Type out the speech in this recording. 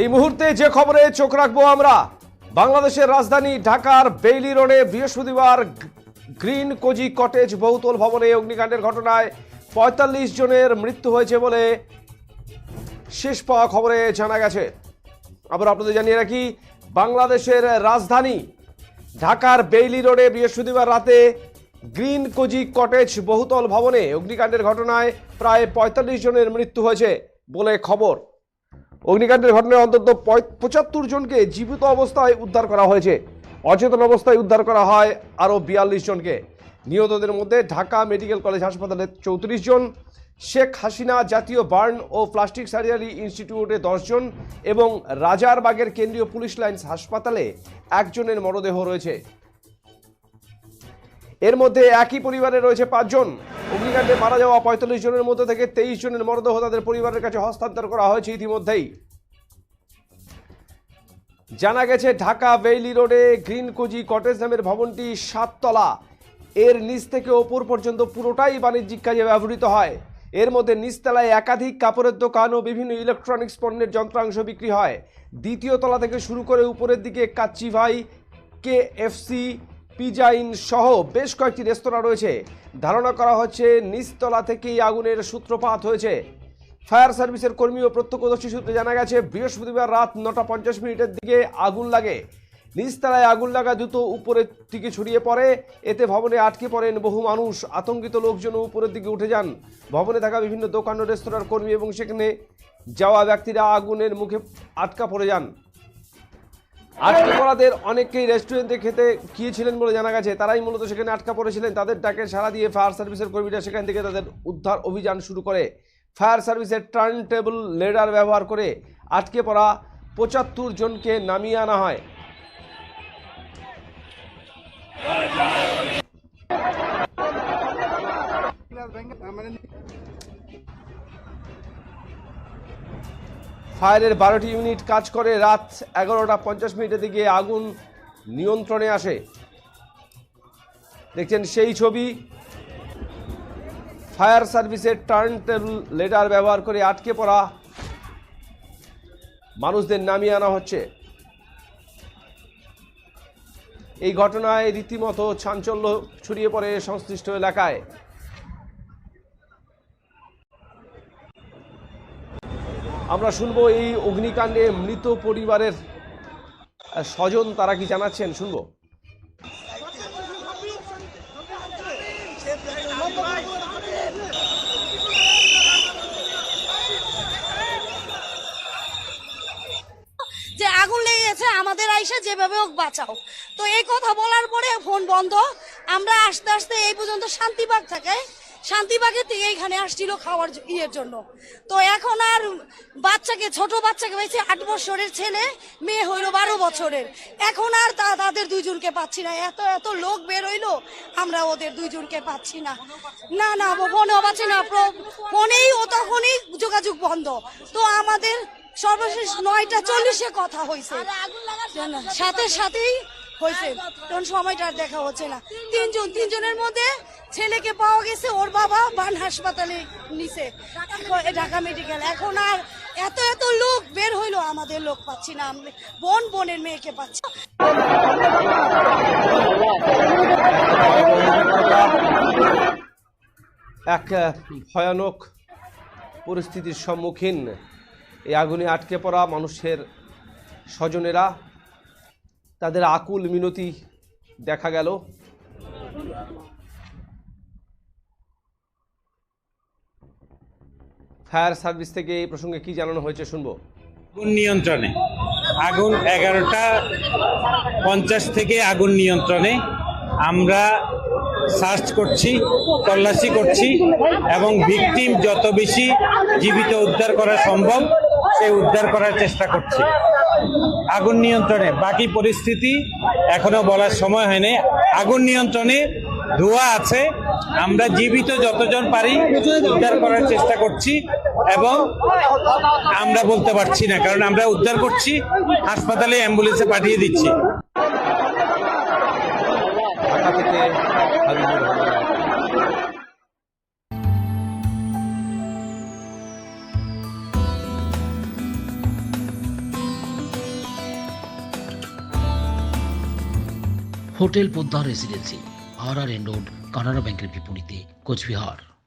এই মুহূর্তে যে খবরে চোখ রাখব আমরা, বাংলাদেশের রাজধানী ঢাকার বেইলি রোডে বৃহস্পতিবার গ্রিন কোজি কটেজ বহুতল ভবনে অগ্নিকাণ্ডের ঘটনায় পঁয়তাল্লিশ জনের মৃত্যু হয়েছে বলে শেষ পাওয়া খবরে জানা গেছে। আবার আপনাদের জানিয়ে রাখি, বাংলাদেশের রাজধানী ঢাকার বেইলি রোডে বৃহস্পতিবার রাতে গ্রিন কোজি কটেজ বহুতল ভবনে অগ্নিকাণ্ডের ঘটনায় প্রায় পঁয়তাল্লিশ জনের মৃত্যু হয়েছে বলে খবর। অগ্নিকাণ্ডের ঘটনায় অন্তত পঁচাত্তর জনকে জীবিত অবস্থায় উদ্ধার করা হয়েছে। অচেতন অবস্থায় উদ্ধার করা হয় আরও বিয়াল্লিশ জনকে। নিহতদের মধ্যে ঢাকা মেডিকেল কলেজ হাসপাতালে চৌত্রিশ জন, শেখ হাসিনা জাতীয় বার্ন ও প্লাস্টিক সার্জারি ইনস্টিটিউটে জন এবং রাজারবাগের কেন্দ্রীয় পুলিশ লাইন্স হাসপাতালে একজনের মরদেহ রয়েছে। এর মধ্যে একই পরিবারে রয়েছে পাঁচজন অগ্নিকাণ্ডে মারা যাওয়া পঁয়তাল্লিশ জনের মধ্যে থেকে তেইশ জনের মরদেহ তাদের পরিবারের কাছে হস্তান্তর করা হয়েছে ইতিমধ্যেই। জানা গেছে, ঢাকা বেইলি রোডে গ্রিন কোজি কটেজ নামের ভবনটি সাততলা। এর নিচ থেকে ওপর পর্যন্ত পুরোটাই বাণিজ্যিক কাজে ব্যবহৃত হয়। এর মধ্যে নিচতলায় একাধিক কাপড়ের দোকান ও বিভিন্ন ইলেকট্রনিক্স পণ্যের যন্ত্রাংশ বিক্রি হয়। দ্বিতীয় তলা থেকে শুরু করে উপরের দিকে কাচ্চি ভাই পিজাইন সহ বেশ কয়েকটি রেস্তোরাঁ রয়েছে। ধারণা করা হচ্ছে নিচতলা থেকেই আগুনের সূত্রপাত হয়েছে। ফায়ার সার্ভিসের কর্মী ও প্রত্যক্ষদর্শী সূত্রে জানা গেছে, বৃহস্পতিবার রাত নটা পঞ্চাশ মিনিটের দিকে আগুন লাগে। নিচতলায় আগুন লাগা দ্রুত উপরের দিকে ছড়িয়ে পড়ে। এতে ভবনে আটকে পড়েন বহু মানুষ। আতঙ্কিত লোকজন উপরের দিকে উঠে যান। ভবনে থাকা বিভিন্ন দোকান ও রেস্তোরাঁর কর্মী এবং সেখানে যাওয়া ব্যক্তিরা আগুনের মুখে আটকা পড়ে যান। আটকে পড়াদের অনেকেই রেস্টুরেন্টে খেতে গিয়েছিলেন বলে জানা গেছে। তারাই মূলত সেখানে আটকা পড়েছিলেন। তাদের ডাকে সাড়া দিয়ে ফায়ার সার্ভিসের কর্মীরা সেখান থেকে তাদের উদ্ধার অভিযান শুরু করে। ফায়ার সার্ভিসের টার্ন টেবল, লেডার ব্যবহার করে আটকে পড়া পঁচাত্তর জনকে নামিয়ে আনা হয়। ফায়ারের বারোটি ইউনিট কাজ করে রাত এগারোটা পঞ্চাশ মিনিটের দিকে আগুন নিয়ন্ত্রণে আসে। দেখছেন সেই ছবি। ফায়ার সার্ভিসের টার্ন টেবল লেডার ব্যবহার করে আটকে পড়া মানুষদের নামিয়ে আনা হচ্ছে। এই ঘটনায় রীতিমতো চাঞ্চল্য ছড়িয়ে পড়ে সংশ্লিষ্ট এলাকায়। আমরা শুনব এই অগ্নিকাণ্ডে মৃত পরিবারের স্বজন তারা কি জানাচ্ছেন? শুনব। যে আগুন লেগে গেছে, আমাদের আইসা যেভাবে হোক বাঁচাও। তো এই কথা বলার পরে ফোন বন্ধ। আমরা আস্তে আস্তে এই পর্যন্ত শান্তিবাগ থাকে। শান্তিবাগের থেকে এখানে আসছিল খাওয়ার ইয়ের জন্য। তো এখন আর বাচ্চাকে, ছোট বাচ্চাকে পেয়েছে আট বছরের ছেলে, মেয়ে হইল বারো বছরের। এখন আর তা- তাদের দুইজনকে পাচ্ছি না। এত এত লোক বের হইল, আমরা ওদের দুইজনকে পাচ্ছি না। না না ফোনেও পাচ্ছি না। ফোনেই ও তখনই যোগাযোগ বন্ধ। তো আমাদের সর্বশেষ নয়টা চল্লিশে কথা হয়েছে সাথে সাথেই হয়েছে তখন সময়টা আর দেখা হচ্ছে না। তিনজন তিনজনের মধ্যে ছেলেকে পাওয়া গেছে ওর বাবা বান হাসপাতালে নিছে। ঢাকা মেডিকেল। এখন আর এত এত লোক বের হইল, আমাদের লোক পাচ্ছি না বোন বোনের মেয়েকে পাচ্ছি এক ভয়ানক পরিস্থিতির সম্মুখীন এই আগুনে আটকে পড়া মানুষের স্বজনেরা। তাদের আকুল মিনতি দেখা গেল। ফায়ার সার্ভিস থেকে এই প্রসঙ্গে কি জানানো হয়েছে শুনব। আগুন নিয়ন্ত্রণে। আগুন এগারোটা পঞ্চাশ থেকে আগুন নিয়ন্ত্রণে। আমরা সার্চ করছি, তল্লাশি করছি এবং ভিকটিম যত বেশি জীবিত উদ্ধার করা সম্ভব, সে উদ্ধার করার চেষ্টা করছি। আগুন নিয়ন্ত্রণে। বাকি পরিস্থিতি এখনও বলার সময় হয়নি। আগুন নিয়ন্ত্রণে ধোঁয়া আছে। আমরা জীবিত যতজন পারি উদ্ধার করার চেষ্টা করছি এবং আমরা বলতে পারছি না কারণ আমরা উদ্ধার করছি হাসপাতালে অ্যাম্বুলেন্সে পাঠিয়ে দিচ্ছি। Hotel Poddar residency. আর আর এন রোড কানাড়া ব্যাংকের বিপরীতে কোচবিহার।